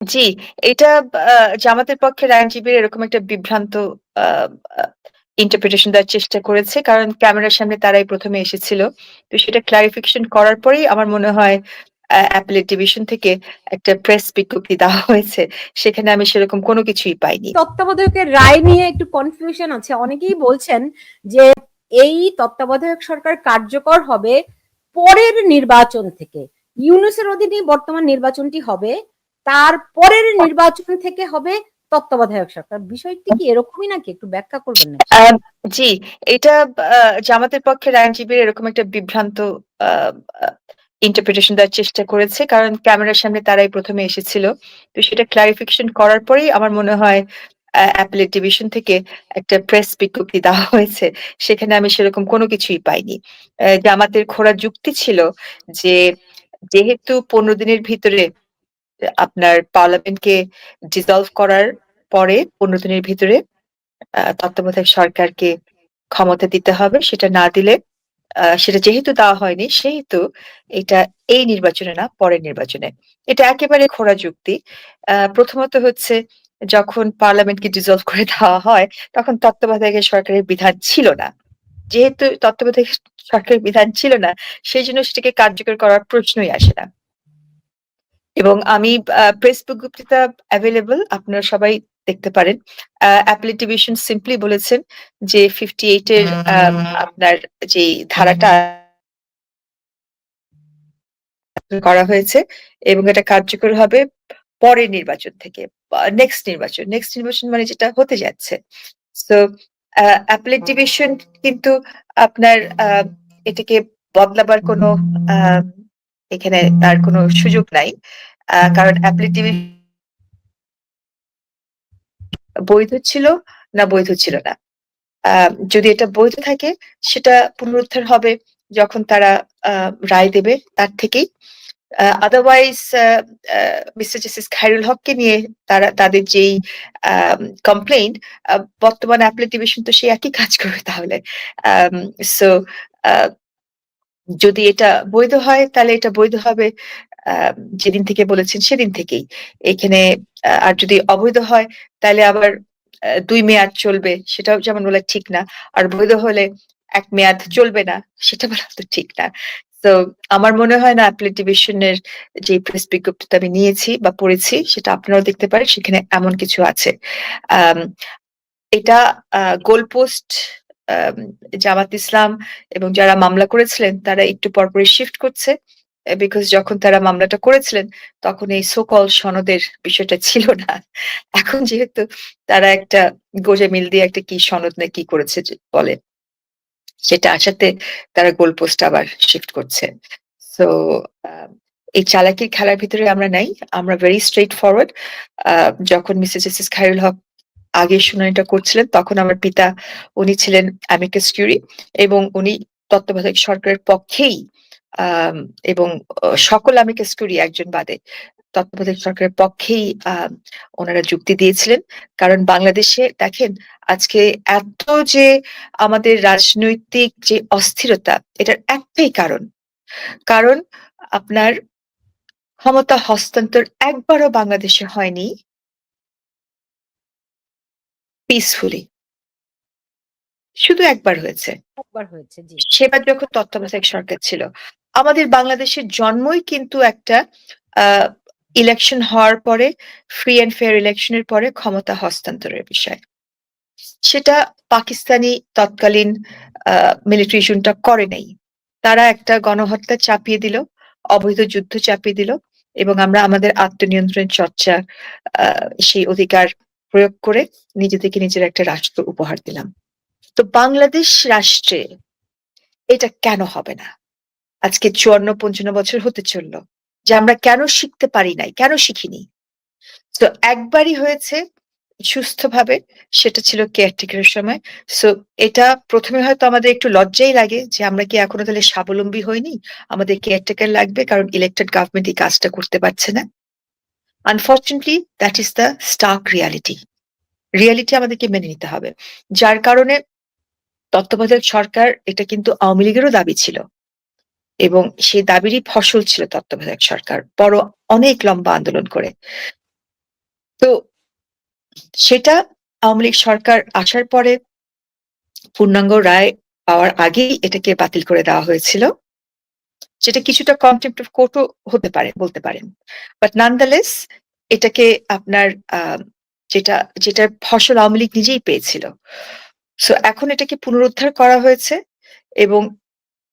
জি, এটা আ জামাতের পক্ষের আইনজীবীরা এরকম একটা বিভ্রান্ত আ আ ইন্টারপ্রিটেশন দেওয়ার চেষ্টা করেছে। কারণ ক্যামেরার সামনে তারাই ১ম এ এসেছিল। তো সেটা ক্লারিফিকেশন করার পরেই আমার মনে হয় অ্যা অ্যাপেলের ডিভিশন থেকে একটা প্রেস বিজ্ঞপ্তি দেওয়া হয়েছে। সেখানে আমি সেরকম কোনো কিছুই পাইনি। তত্ত্বাবধায়কের রায় নিয়ে একটু কনফিউশন আছে। অনেকেই বলছেন যে এই তত্ত্বাবধায়ক সরকার কার্যকর হবে পরের নির্বাচন থেকে। ইউনূসের অধীনেই বর্তমান নির্বাচনটি হবে। তার পরের নির্বাচন থেকে হবে তত্ত্বাবধায়ক সরকার। বিষয়টি কি এরকমই নাকি? একটু ব্যাখ্যা করবেন? জি, এটা জামাতের পক্ষের আইনজীবীরা এরকম একটা বিভ্রান্ত ইন্টারপ্রিটেশন দেওয়ার চেষ্টা করেছে। কারণ ক্যামেরার সামনে তারাই ১ম এ এসেছিল। তো সেটা ক্লারিফিকেশন করার পরেই আমার মনে হয় অ্যা অ্যাপেলের ডিভিশন থেকে একটা প্রেস বিজ্ঞপ্তি দেওয়া হয়েছে। সেখানে আমি সেরকম কোনো কিছুই পাইনি। জামাতের খোড়া যুক্তি ছিল যে যেহেতু ১৫ দিনের ভিতরে আপনার পার্লামেন্টকে ডিসলভ করার পরে ১৫ দিনের ভিতরে তত্ত্বাবধায়ক সরকারকে ক্ষমতা দিতে হবে। সেটা না দিলে সেটা যেহেতু দেওয়া হয়নি, সেহেতু এটা এই নির্বাচনে না, পরের নির্বাচনে। এটা একেবারে খোড়া যুক্তি। প্রথমত হচ্ছে যখন পার্লামেন্টকে ডিসলভ করে দেওয়া হয়, তখন তত্ত্বাবধায়কের সরকারের বিধান ছিল না। যেহেতু তত্ত্বাবধায়ক সরকারের বিধান ছিল না সেজন্য সেটাকে কার্যকর করার প্রশ্নই আসে না। এবং আমি প্রেস বিজ্ঞপ্তিটা এভেইলেবল আপনারা সবাই দেখতে পারেন। ডিভিশন সিম্পলি বলেছেন যে 58 এর আ আপনার যে ধারাটা করা হয়েছে এবং এটা কার্যকর হবে পরের নির্বাচন থেকে। নেক্সট নির্বাচন। নেক্সট নির্বাচন মানে যেটা হতে যাচ্ছে। তো আ অ্যাপেলের ডিভিশন কিন্তু আপনার এটাকে বদলাবার কোনো এখানে তার কোনো সুযোগ নাই। কারণ অ্যাপেলের ডিভি বৈধ ছিল না বৈধ ছিল না। যদি এটা বৈধ থাকে সেটা পুনরুদ্ধার হবে যখন তারা রায় দেবে তার থেকেই। আদারওয়াইজ মিস্টার জাস্টিস খাইরুল হককে নিয়ে তারা তাদের যেই আ বর্তমান অ্যাপেলের ডিভিশন তো সেই একই কাজ করবে তাহলে। সো যদি এটা বৈধ হয়, তাহলে এটা বৈধ হবে যেদিন থেকে বলেছেন সেদিন থেকেই। এখানে আর যদি অবৈধ হয়, তাহলে আবার ২ মেয়াদ চলবে, সেটাও যেমন বলে ঠিক না। আর বৈধ হলে এক মেয়াদ চলবে না, সেটা বলা তো ঠিক না। তো আমার মনে হয় না অ্যাপেলের ডিভিশনের যে প্রেস বিজ্ঞপ্তিটা আমি নিয়েছি বা পড়েছি, সেটা আপনারাও দেখতে পারেন, সেখানে এমন কিছু আছে। এটা গোলপোস্ট জামাত ইসলাম এবং যারা মামলা করেছিলেন, তারা একটু পরপরই শিফট করছে। বিকজ যখন তারা মামলাটা করেছিলেন, তখন এই সোকল সনদের বিষয়টা ছিল না। এখন যেহেতু তারা একটা গোজে মিল দিয়ে একটা কি সনদ না কি করেছে বলে। সেটা আসাতে তারা গোলপোস্ট আবার শিফট করছে। আ এই চালাকির খেলার ভিতরে আমরা নাই। আমরা ভেরি স্ট্রেট ফরওয়ার্ড। যখন মিস্টার জাস্টিস খাইরুল হক আগে শুনানিটা করছিলেন, তখন আমার পিতা উনি ছিলেন অ্যামিকাস কিউরি এবং উনি তত্ত্বাবধায়ক সরকারের পক্ষেই এবং সকল অ্যামিকাস কিউরি একজন বাদে তত্ত্বাবধায়ক সরকারের পক্ষেই, আ উনারা যুক্তি দিয়েছিলেন। কারণ বাংলাদেশে দেখেন, আজকে এত যে আমাদের রাজনৈতিক যে অস্থিরতা, এটার একটাই কারণ। কারণ আপনার ক্ষমতা হস্তান্তর একবারও বাংলাদেশে হয়নি পিসফুলি। শুধু একবার হয়েছে। একবার হয়েছে, জি। সেবার যখন তত্ত্বাবধায়ক সরকার ছিল। আমাদের বাংলাদেশের জন্মই কিন্তু একটা ইলেকশন হওয়ার পরে ফ্রি অ্যান্ড ফেয়ার ইলেকশন এর পরে ক্ষমতা হস্তান্তরের বিষয়। সেটা পাকিস্তানি তৎকালীন মিলিটারি জুন্টা করে নাই। তারা একটা গণহত্যা চাপিয়ে দিল, অবৈধ যুদ্ধ চাপিয়ে দিল এবং আমরা আমাদের আত্মনিয়ন্ত্রণের চর্চা সেই অধিকার প্রয়োগ করে নিজেদেরকে নিজের একটা রাষ্ট্র উপহার দিলাম। তো বাংলাদেশ রাষ্ট্রে এটা কেন হবে না? আজকে ৫৪-৫৫ বছর হতে চলল। যে আমরা কেন শিখতে পারি নাই? কেন শিখিনি? তো একবারই হয়েছে সুস্থভাবে, সেটা ছিল কেয়ারটেকারের সময়। সো এটা প্রথমে হয়তো আমাদের একটু লজ্জাই লাগে যে আমরা কি এখনও তাহলে স্বাবলম্বী হইনি? আমাদের কেয়ারটেকার লাগবে কারণ ইলেকটেড গভর্নমেন্ট এই কাজটা করতে পারছে না। Unfortunately that is the stark reality. Reality আমাদেরকে মেনে নিতে হবে। যার কারণে তত্ত্বাবধায়ক সরকার এটা কিন্তু আওয়ামী লীগেরও দাবি ছিল। এবং সেই দাবিরই ফসল ছিল তত্ত্বাবধায়ক সরকার। বড় অনেক লম্বা আন্দোলন করে। তো সেটা আওয়ামী লীগ সরকার আসার পরে পূর্ণাঙ্গ রায় পাওয়ার আগেই এটাকে বাতিল করে দেওয়া হয়েছিল যেটা কিছুটা কন্টেম্প্ট অফ কোর্টও হতে পারে, বলতে পারেন। বাট নানদালেস এটাকে আপনার যেটা, যেটার ফসল আওয়ামী লীগ নিজেই পেয়েছিল। সো এখন এটাকে পুনরুদ্ধার করা হয়েছে এবং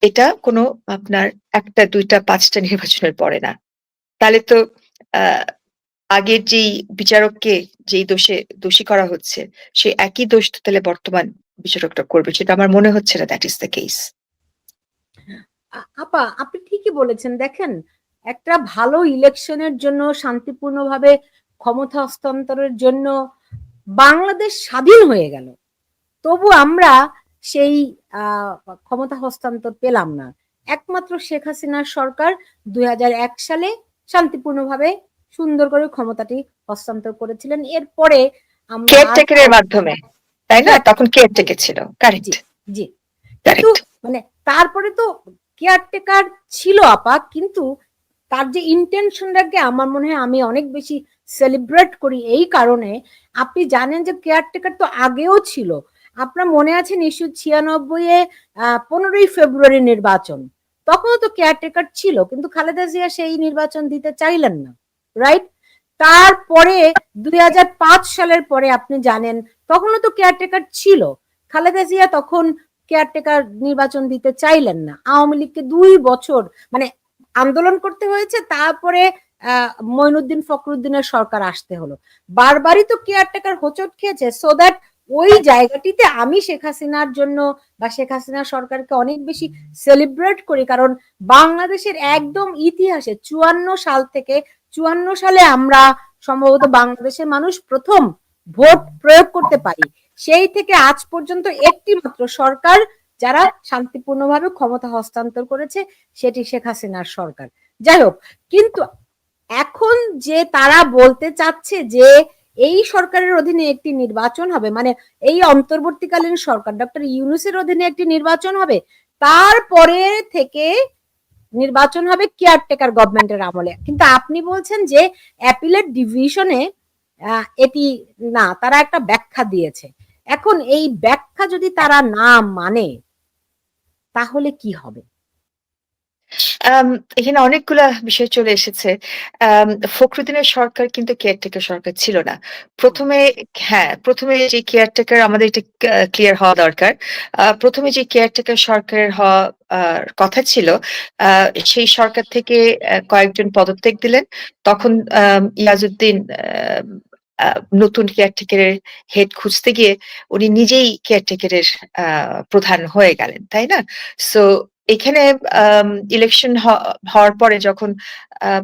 এটা কোনো আপনার একটা, দুইটা, পাঁচটা নির্বাচনের পরে না। তাহলে তো আগের যেই বিচারককে যেই দোষে, দোষী করা হচ্ছে, সে একই দোষ তো তাহলে বর্তমান বিচারকটা করবে, সেটা আমার মনে হচ্ছে না দ্যাট ইজ দ্য কেস আপা আপনি ঠিকই বলেছেন। দেখেন একটা ভালো ইলেকশনের জন্য শান্তিপূর্ণভাবে ক্ষমতা হস্তান্তরের জন্য বাংলাদেশ স্বাধীন হয়ে গেল। তবু আমরা সেই ক্ষমতা হস্তান্তর পেলাম না। একমাত্র শেখ হাসিনার সরকার দুই হাজার এক সালে শান্তিপূর্ণভাবে সুন্দর করে ক্ষমতাটি হস্তান্তর করেছিলেন। এরপরে কেয়ারটেকারের মাধ্যমে তাই না? তখন কেয়ারটেকার ছিল। কারেক্ট জি কিন্তু মানে তারপরে তো কেয়ারটেকার ছিল আপা, কিন্তু তার যে ইন্টেনশনটাকে আমার মনে হয় আমি অনেক বেশি সেলিব্রেট করি এই কারণে। আপনি জানেন যে কেয়ারটেকার তো আগেও ছিল। আপনার মনে আছে নিশ্চয় ছিয়ানব্বই এ পনেরোই ফেব্রুয়ারি নির্বাচন? তখনও তো কেয়ারটেকার ছিল, কিন্তু খালেদা জিয়া সেই নির্বাচন দিতে চাইলেন না রাইট তারপরে দুই হাজার পাঁচ সালের পরে আপনি জানেন, তখনও তো কেয়ারটেকার ছিল। খালেদা জিয়া তখন কেয়ারটেকার নির্বাচন দিতে চাইলেন না। আওয়ামী লীগকে দুই বছর মানে আন্দোলন করতে হয়েছে তারপরে আহ, মঈনুদ্দিন ফখরুদ্দিনের সরকার আসতে হলো। বারবারই তো কেয়ারটেকার হোঁচট খেয়েছে সো দ্যাট ওই জায়গাটিতে আমি শেখ হাসিনার জন্য বা শেখ হাসিনা সরকারকে অনেক বেশি সেলিব্রেট করি কারণ বাংলাদেশের একদম ইতিহাসে চুয়ান্ন সাল থেকে চুয়ান্ন সালে আমরা সম্ভবত বাংলাদেশের মানুষ প্রথম ভোট প্রয়োগ করতে পারি। সেই থেকে আজ পর্যন্ত একটি মাত্র সরকার যারা শান্তিপূর্ণভাবে ক্ষমতা হস্তান্তর করেছে, সেটি শেখ হাসিনার সরকার। যাই হোক, কিন্তু এখন যে তারা বলতে চাচ্ছে যে এই সরকারের অধীনে একটি নির্বাচন হবে মানে এই অন্তর্বর্তীকালীন সরকার, ডক্টর ইউনুসের অধীনে একটি নির্বাচন হবে, তারপরে থেকে নির্বাচন হবে কেয়ারটেকার গভর্নমেন্টের আমলে। কিন্তু আপনি বলছেন যে অ্যাপিলেট ডিভিশনে এটি না, তারা একটা ব্যাখ্যা দিয়েছে। এখন এই ব্যাখ্যা যদি তারা না মানে তাহলে কি হবে? এখানে অনেকগুলা বিষয় চলে এসেছে। ফখরুদ্দিনের সরকার কিন্তু কেয়ারটেকার সরকার ছিল না। প্রথমে হ্যাঁ প্রথমে যে কেয়ারটেকার আমাদের এটা ক্লিয়ার হওয়া দরকার। প্রথমে যে কেয়ারটেকার সরকারের হওয়া কথা ছিল সেই সরকার থেকে কয়েকজন পদত্যাগ দিলেন। তখন ইয়াজউদ্দিন নতুন কেয়ারটেকারের হেড খুঁজতে গিয়ে উনি নিজেই কেয়ারটেকারের প্রধান হয়ে গেলেন, তাই না? সো এখানে ইলেকশন হওয়ার পরে যখন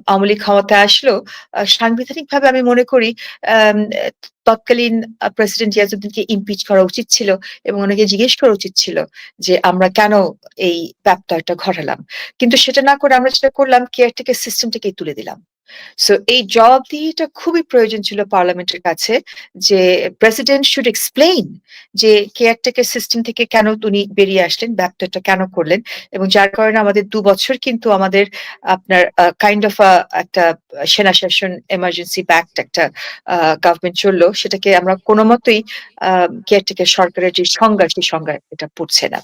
আওয়ামী লীগ ক্ষমতায় আসলো সাংবিধানিক ভাবে আমি মনে করি তৎকালীন প্রেসিডেন্ট জিয়াজুদ্দিনকে ইমপিচ করা উচিত ছিল এবং ওনাকে জিজ্ঞেস করা উচিত ছিল যে আমরা কেন এই ব্যত্যয়টা ঘটালাম। কিন্তু সেটা না করে আমরা যেটা করলাম কেয়ারটেকার সিস্টেমটাকেই তুলে দিলাম। সো এই জবাবদিহিটা খুবই প্রয়োজন ছিল পার্লামেন্টের কাছে যে প্রেসিডেন্ট শুড এক্সপ্লেইন যে কেয়ারটেকার সিস্টেম থেকে কেন উনি বেরিয়ে আসলেন ব্যত্যয়টা কেন করলেন এবং যার কারণে আমাদের দু বছর কিন্তু আমাদের আপনার কাইন্ড অফ একটা সেনা শাসন এমার্জেন্সি ব্যাক্ট একটা গভর্নমেন্ট চলল, সেটাকে আমরা কোনো মতোই কেয়ারটেকার সরকারের যে সংজ্ঞা সেই সংজ্ঞা এটা পড়ছে না।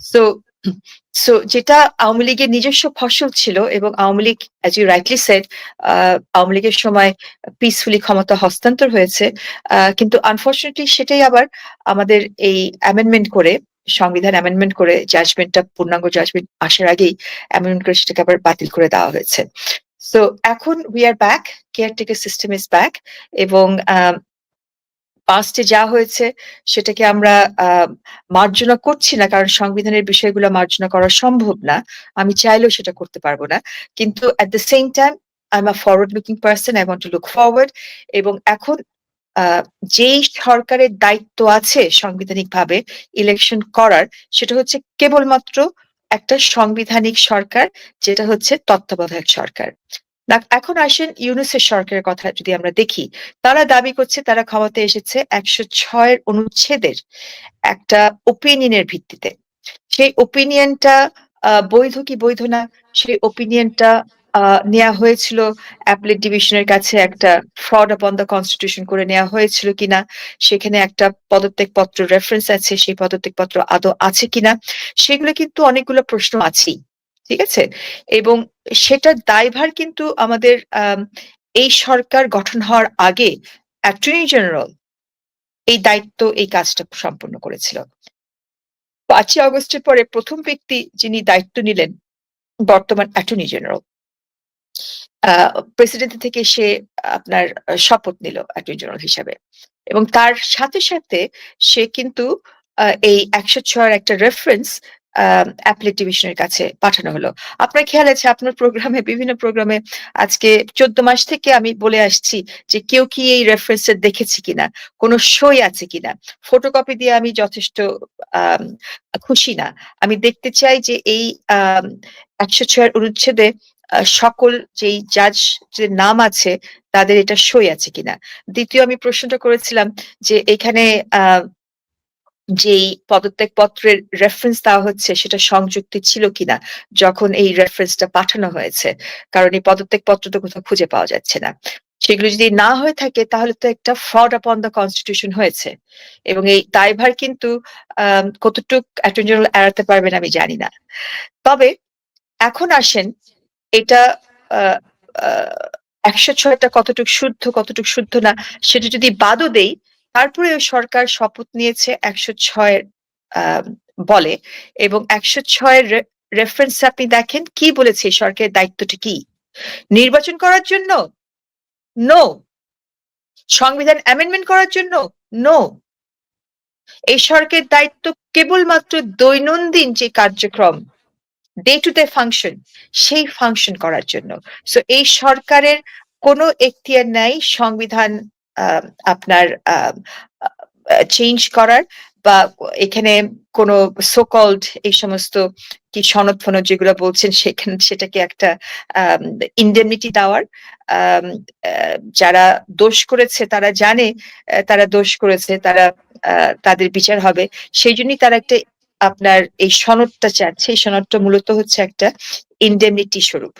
সো সো যেটা আওয়ামী লীগের নিজস্ব ফসল ছিল এবং Awami League as you rightly said Awami লীগের সময় পিসফুলি ক্ষমতা হস্তান্তর হয়েছে। কিন্তু আনফর্চুনেটলি সেটাই আবার আমাদের এই অ্যামেন্ডমেন্ট করে, সংবিধান অ্যামেন্ডমেন্ট করে জাজমেন্টটা পূর্ণাঙ্গ জাজমেন্ট আসার আগেই অ্যামেন্ডমেন্ট করে সেটাকে আবার বাতিল করে দেওয়া হয়েছে। সো এখন we are back caretaker system is back এবং পাস্টে যা হয়েছে, সেটাকে আমরা মার্জনা করছি না, কারণ সংবিধানের বিষয়গুলো মার্জনা করা সম্ভব না। আমি চাইলেও সেটা করতে পারব না। কিন্তু at the same time I am a forward looking person I want to look forward এবং এখন যেই সরকারের দায়িত্ব আছে সাংবিধানিক ভাবে ইলেকশন করার, সেটা হচ্ছে কেবলমাত্র একটা সাংবিধানিক সরকার, যেটা হচ্ছে তত্ত্বাবধায়ক সরকার। এখন আসেন ইউনুসের সরকারের কথা যদি আমরা দেখি, তারা দাবি করছে তারা ক্ষমতায় এসেছে একশো ছয়ের অনুচ্ছেদের একটা ওপিনিয়নের ভিত্তিতে। সেই ওপিনিয়নটা বৈধ কি বৈধ না, সেই ওপিনিয়নটা নেওয়া হয়েছিল অ্যাপলেট ডিভিশনের কাছে একটা ফ্রড আপন দ্য কনস্টিটিউশন করে নেওয়া হয়েছিল কিনা, সেখানে একটা পদত্যাগ পত্র রেফারেন্স আছে, সেই পদত্যাগ পত্র আদৌ আছে কিনা, সেগুলো কিন্তু অনেকগুলো প্রশ্ন আছেই। ঠিক আছে? এবং সেটার দায়ভার কিন্তু আমাদের আম, এই সরকার গঠন হওয়ার আগে অ্যাটর্নি জেনারেল এই দায়িত্ব এই কাজটা সম্পন্ন করেছিল। পাঁচই আগস্টের পরে প্রথম ব্যক্তি যিনি দায়িত্ব নিলেন বর্তমান অ্যাটর্নি জেনারেল প্রেসিডেন্ট থেকে সে আপনার শপথ নিল অ্যাটর্নি জেনারেল হিসাবে। এবং তার সাথে সাথে সে কিন্তু এই একশো ছয়ের একটা রেফারেন্স অ্যাপলেট ডিভিশনের কাছে পাঠানো হলো। আপনার খেয়াল আছে, আপনার প্রোগ্রামে বিভিন্ন প্রোগ্রামে আজকে চোদ্দ মাস থেকে আমি বলে আসছি যে কেউ কি এই রেফারেন্সের দেখেছে কিনা, কোনো সই আছে কিনা। ফটোকপি দিয়ে আমি যথেষ্ট খুশি না। আমি দেখতে চাই যে এই একশো ছয়ের অনুচ্ছেদে সকল যেই জাজ যে নাম আছে, তাদের এটা সই আছে কিনা। দ্বিতীয় আমি প্রশ্নটা করেছিলাম যে এখানে আহ যেই পদত্যাগ পত্রের রেফারেন্স দেওয়া হচ্ছে, সেটা সংযুক্তি ছিল কিনা, যখন এই রেফারেন্সটা পাঠানো হয়েছে, কারণ এই পদত্যাগ পত্র তো কোথাও খুঁজে পাওয়া যাচ্ছে না। সেগুলো যদি না হয়ে থাকে, তাহলে তো একটা ফ্রড আপন দ্য কনস্টিটিউশন হয়েছে। এবং এই দায়ভার কিন্তু কতটুক অ্যাটর্নি জেনারেল এড়াতে পারবেন আমি জানি না। তবে এখন আসেন, এটা একশো ছয়টা কতটুক শুদ্ধ কতটুক শুদ্ধ না, সেটা যদি বাদও দেই তারপরে সরকার শপথ নিয়েছে একশো ছয়ের বলে এবং একশো ছয়ের রেফারেন্স আপনি দেখেন কি বলেছে সরকারের দায়িত্বটা কি? নির্বাচন করার জন্য? নো সংবিধান অ্যামেন্ডমেন্ট করার জন্য? নো এই সরকারের দায়িত্ব কেবলমাত্র দৈনন্দিন যে কার্যক্রম ডে টু ডে ফাংশন সেই ফাংশন করার জন্য। সো এই সরকারের কোনো এখতিয়ার নাই, সংবিধান আপনার চেঞ্জ করার বা এখানে কোনো সোকল্ড এই সমস্ত কি সনদ ফনদ যেগুলো বলছেন সেখানে সেটাকে একটা ইন্ডেমনিটি দেওয়ার আম, আহ, যারা দোষ করেছে তারা জানে আহ, তারা দোষ করেছে তারা তাদের বিচার হবে। সেই জন্যই তারা একটা আপনার এই সনদটা চাচ্ছে এই সনদটা মূলত হচ্ছে একটা ইন্ডেমনিটি স্বরূপ।